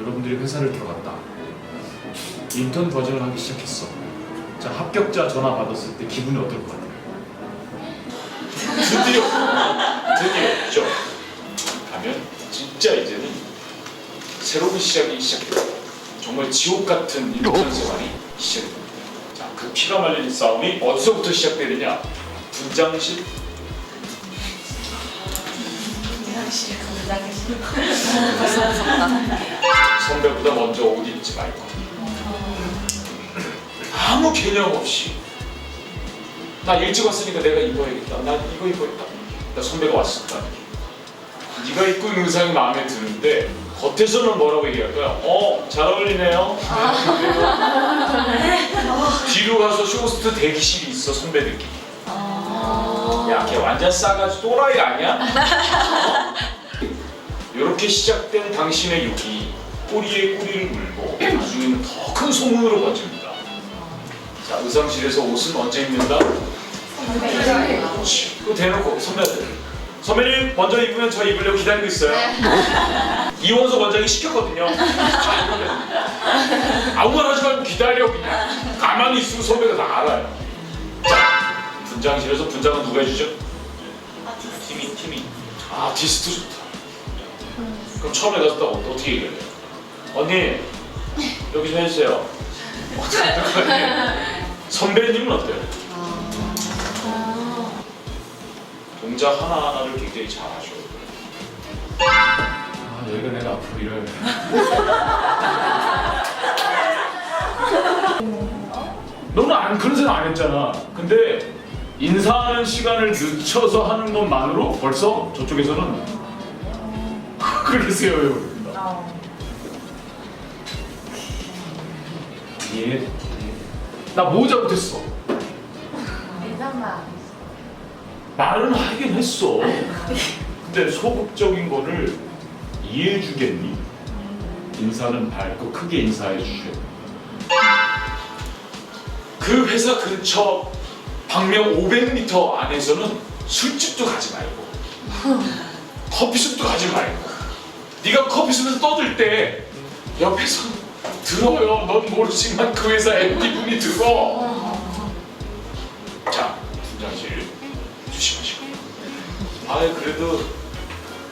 여러분들이 회사를 들어갔다. 인턴 버전을 하기 시작했어. 자 합격자 전화 받았을 때 기분이 어떨 것 같아요? 드디어 드디어 있죠. 가면 진짜 이제는 새로운 시작이 시작됩니다. 정말 지옥 같은 인턴 생활이 시작됩니다. 자, 그 피가 말리는 싸움이 어디서부터 시작되느냐? 분장실 분장실 분장실 선배보다 먼저 옷 입지 말고 아무 개념 없이 나 일찍 왔으니까 내가 입어야겠다 나 이거 입어야겠다 나 선배가 왔을까 네가 입고 있는 의상이 마음에 드는데 겉에서는 뭐라고 얘기할까요? 어, 잘 어울리네요. 뒤로 가서 쇼호스트 대기실이 있어 선배들끼리. 야, 걔 완전 싸가지고 또라이 아니야? 이렇게 시작된 당신의 욕이 꼬리에 꼬리를 물고 나중에는 더 큰 소문으로 번집니다. 자, 의상실에서 옷은 언제 입는다? 그렇지. 그거 대놓고 선배들. 선배님 먼저 입으면 저 입으려고 기다리고 있어요. 이원석 원장이 시켰거든요. 자, 이거는 아무 말 하지 말고 기다려 그냥. 가만히 있으면 선배가 다 알아요. 자, 분장실에서 분장은 누가 해주죠? 팀이 팀이. 아, 아티스트 좋다. 그럼 처음에 갔을 때 어- 어떻게 얘기해요? 언니 여기 좀 해주세요. 어떻게 선배님은 어때요? 동작 하나하나를 굉장히 잘 하셔. 아, 너희가 내가 앞으로 이럴. 너는 안 그런 생각 안 했잖아. 근데 인사하는 시간을 늦춰서 하는 것만으로 벌써 저쪽에서는 그렇게 세워요. 예. 나뭐 잘못했어? 인사만 말은 하긴 했어. 근데 소극적인 거를 이해해 주겠니? 인사는 밝고 크게 인사해 주셔. 그 회사 근처 방면 500m 안에서는 술집도 가지 말고 커피숍도 가지 말고 네가 커피숍에서 떠들 때 옆에서 들어요. 넌 모르지만 그 회사 MD 분이 들어. 자, 분장실 조심하시고. 아 그래도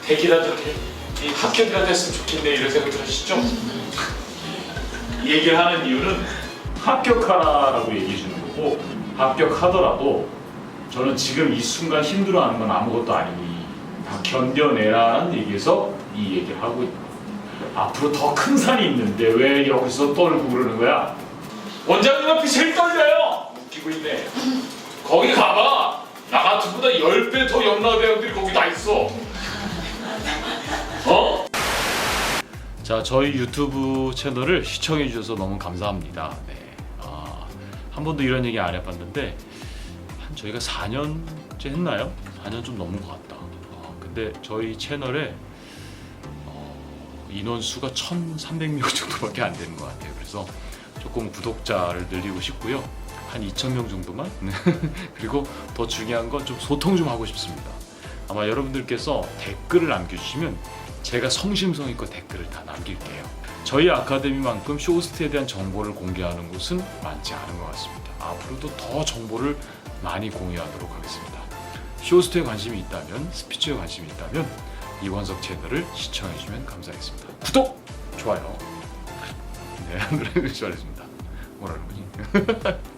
대기라도 해. 이 합격이라도 했으면 좋겠네 이런 생각을 하시죠? 이 얘기를 하는 이유는 합격하라라고 얘기해 주는 거고 합격하더라도 저는 지금 이 순간 힘들어하는 건 아무것도 아니니 다 견뎌내라는 얘기에서 이 얘기를 하고. 앞으로 더 큰 산이 있는데 왜 여기서 떨고 그러는 거야? 원장님 앞이 제일 떨려요. 웃기고 있네. 거기 가봐. 나 같은 보다 10배 더 연나 대학들이 거기 다 있어. 어? 자, 저희 유튜브 채널을 시청해 주셔서 너무 감사합니다. 네. 아, 한 번도 이런 얘기 안 해봤는데 한 저희가 4년째 했나요? 4년 좀 넘은 것. 아, 근데 저희 채널에 어, 인원 수가 1,300명 정도밖에 안 되는 것 같아요. 그래서 조금 구독자를 늘리고 싶고요. 한 2,000명 정도만. 그리고 더 중요한 건 좀 소통 좀 하고 싶습니다. 아마 여러분들께서 댓글을 남겨주시면 제가 성심성의껏 댓글을 다 남길게요. 저희 아카데미만큼 쇼호스트에 대한 정보를 공개하는 곳은 많지 않은 것 같습니다. 앞으로도 더 정보를 많이 공유하도록 하겠습니다. 쇼호스트에 관심이 있다면, 스피치에 관심이 있다면 이원석 채널을 시청해 주시면 감사하겠습니다. 구독, 좋아요. 네, 눌러주시기 바랍니다. 뭐라는 거지?